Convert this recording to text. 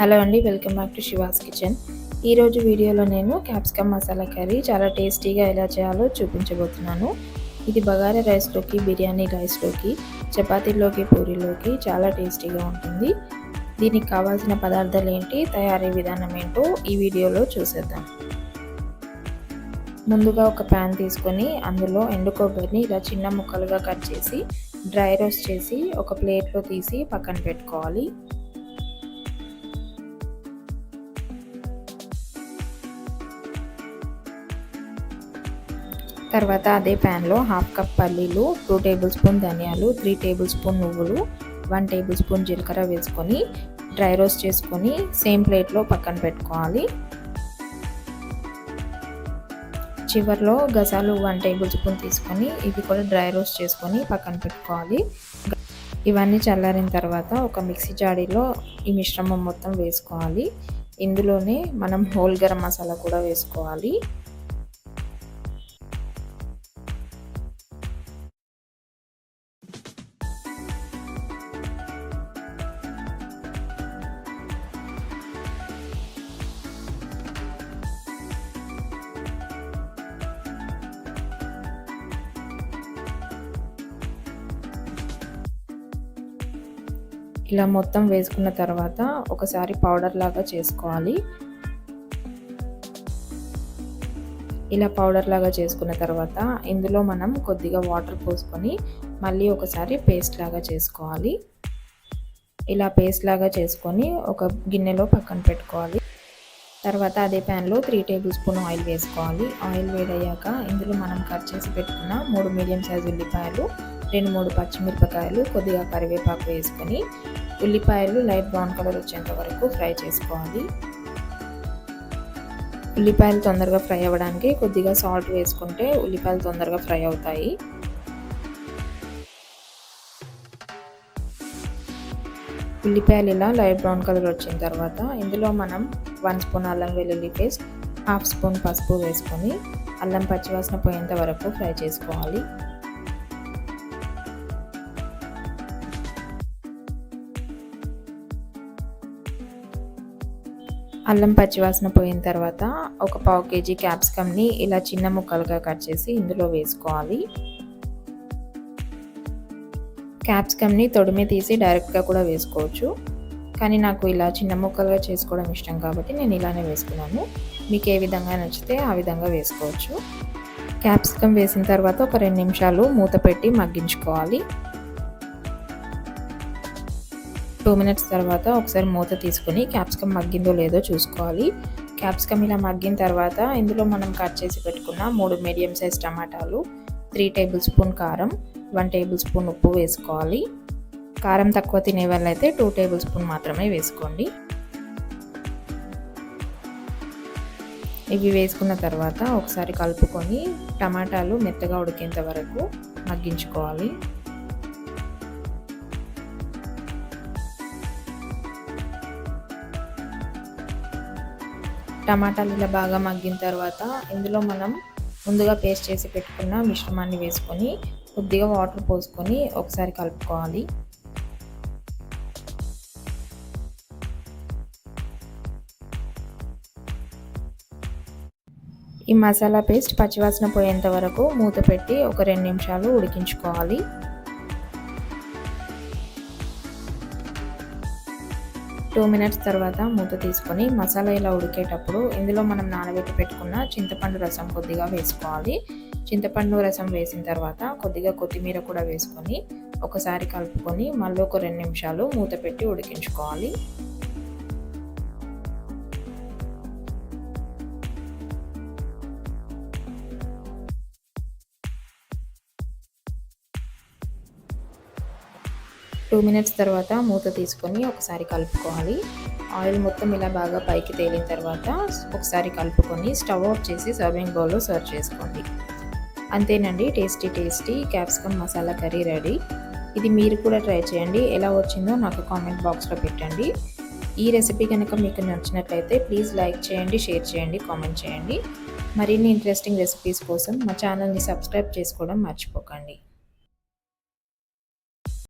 Hello అండి welcome back to Shiva's kitchen. ఈరోజు వీడియోలో నేను క్యాప్సికమ్ మసాలా కర్రీ చాలా టేస్టీగా ఎలా చేయాలో చూపించబోతున్నాను. ఇది బగారా రైస్లోకి బిర్యానీ రైస్లోకి చపాతీలోకి పూరీలోకి చాలా టేస్టీగా ఉంటుంది. దీనికి కావాల్సిన పదార్థాలు ఏంటి తయారీ విధానం ఏంటో ఈ వీడియోలో చూసేద్దాం. ముందుగా ఒక ప్యాన్ తీసుకొని అందులో ఎండు కొబ్బరిని ఇలా చిన్న ముక్కలుగా కట్ చేసి డ్రై రోస్ట్ చేసి ఒక ప్లేట్లో తీసి పక్కన పెట్టుకోవాలి. తర్వాత అదే ప్యాన్లో హాఫ్ కప్ పల్లీలు టూ టేబుల్ స్పూన్ ధనియాలు త్రీ టేబుల్ స్పూన్ నువ్వులు వన్ టేబుల్ స్పూన్ జీలకర్ర వేసుకొని డ్రై రోస్ట్ చేసుకొని సేమ్ ప్లేట్లో పక్కన పెట్టుకోవాలి. చివరిలో గసాలు వన్ టేబుల్ స్పూన్ తీసుకొని ఇవి కూడా డ్రై రోస్ట్ చేసుకొని పక్కన పెట్టుకోవాలి. ఇవన్నీ చల్లారిన తర్వాత ఒక మిక్సీ జాడీలో ఈ మిశ్రమం మొత్తం వేసుకోవాలి. ఇందులోనే మనం హోల్ గరం మసాలా కూడా వేసుకోవాలి. ఇలా మొత్తం వేసుకున్న తర్వాత ఒకసారి పౌడర్ లాగా చేసుకోవాలి. ఇలా పౌడర్ లాగా చేసుకున్న తర్వాత ఇందులో మనం కొద్దిగా వాటర్ పోసుకొని మళ్ళీ ఒకసారి పేస్ట్ లాగా చేసుకోవాలి. ఇలా పేస్ట్ లాగా చేసుకొని ఒక గిన్నెలో పక్కన పెట్టుకోవాలి. తర్వాత అదే ప్యాన్లో త్రీ టేబుల్ స్పూన్ ఆయిల్ వేసుకోవాలి. ఆయిల్ వేడయ్యాక ఇందులో మనం కట్ చేసి పెట్టుకున్న మూడు మీడియం సైజు ఉల్లిపాయలు రెండు మూడు పచ్చిమిరపకాయలు కొద్దిగా కరివేపాకు వేసుకొని ఉల్లిపాయలు లైట్ బ్రౌన్ కలర్ వచ్చేంత వరకు ఫ్రై చేసుకోవాలి. ఉల్లిపాయలు తొందరగా ఫ్రై అవ్వడానికి కొద్దిగా సాల్ట్ వేసుకుంటే ఉల్లిపాయలు తొందరగా ఫ్రై అవుతాయి. ఉల్లిపాయలు ఇలా లైట్ బ్రౌన్ కలర్ వచ్చిన తర్వాత ఇందులో మనం వన్ స్పూన్ అల్లం వెల్లుల్లి పేస్ట్ హాఫ్ స్పూన్ పసుపు వేసుకొని అల్లం పచ్చివాసన పోయేంత వరకు ఫ్రై చేసుకోవాలి. అల్లం పచ్చివాసన పోయిన తర్వాత ఒక పావు కేజీ క్యాప్సికమ్ని ఇలా చిన్న ముక్కలుగా కట్ చేసి ఇందులో వేసుకోవాలి. క్యాప్సికమ్ని తొడిమి తీసి డైరెక్ట్గా కూడా వేసుకోవచ్చు. కానీ నాకు ఇలా చిన్న ముక్కలుగా చేసుకోవడం ఇష్టం కాబట్టి నేను ఇలానే వేసుకున్నాను. మీకు ఏ విధంగా నచ్చితే ఆ విధంగా వేసుకోవచ్చు. క్యాప్సికమ్ వేసిన తర్వాత ఒక రెండు నిమిషాలు మూత పెట్టి మగ్గించుకోవాలి. టూ మినిట్స్ తర్వాత ఒకసారి మూత తీసుకుని క్యాప్సికమ్ మగ్గిందో లేదో చూసుకోవాలి. క్యాప్సికమ్ ఇలా మగ్గిన తర్వాత ఇందులో మనం కట్ చేసి పెట్టుకున్న మూడు మీడియం సైజ్ టమాటాలు త్రీ టేబుల్ స్పూన్ కారం వన్ టేబుల్ స్పూన్ ఉప్పు వేసుకోవాలి. కారం తక్కువ తినే వాళ్ళైతే టూ టేబుల్ స్పూన్ మాత్రమే వేసుకోండి. ఇవి వేసుకున్న తర్వాత ఒకసారి కలుపుకొని టమాటాలు మెత్తగా ఉడికేంత వరకు మగ్గించుకోవాలి. టమాటాలు ఇలా బాగా మగ్గిన తర్వాత ఇందులో మనం ముందుగా పేస్ట్ చేసి పెట్టుకున్న మిశ్రమాన్ని వేసుకొని కొద్దిగా వాటర్ పోసుకొని ఒకసారి కలుపుకోవాలి. ఈ మసాలా పేస్ట్ పచ్చివాసన పోయేంత వరకు మూత పెట్టి ఒక రెండు నిమిషాలు ఉడికించుకోవాలి. టూ మినిట్స్ తర్వాత మూత తీసుకొని మసాలా ఇలా ఉడికేటప్పుడు ఇందులో మనం నానబెట్టి పెట్టుకున్న చింతపండు రసం కొద్దిగా వేసుకోవాలి. చింతపండు రసం వేసిన తర్వాత కొద్దిగా కొత్తిమీర కూడా వేసుకొని ఒకసారి కలుపుకొని మళ్ళీ ఒక రెండు నిమిషాలు మూత పెట్టి ఉడికించుకోవాలి. టూ మినిట్స్ తర్వాత మూత తీసుకొని ఒకసారి కలుపుకోవాలి. ఆయిల్ మొత్తం ఇలా బాగా పైకి తేలిన తర్వాత ఒకసారి కలుపుకొని స్టవ్ ఆఫ్ చేసి సర్వింగ్ బౌల్లో సర్వ్ చేసుకోండి. అంతేనండి tasty tasty capsicum masala curry ready. ఇది మీరు కూడా ట్రై చేయండి. ఎలా వచ్చిందో నాకు కామెంట్ బాక్స్లో పెట్టండి. ఈ రెసిపీ కనుక మీకు నచ్చినట్లయితే ప్లీజ్ లైక్ చేయండి షేర్ చేయండి కామెంట్ చేయండి. మరిన్ని ఇంట్రెస్టింగ్ రెసిపీస్ కోసం మా ఛానల్ని సబ్స్క్రైబ్ చేసుకోవడం మర్చిపోకండి.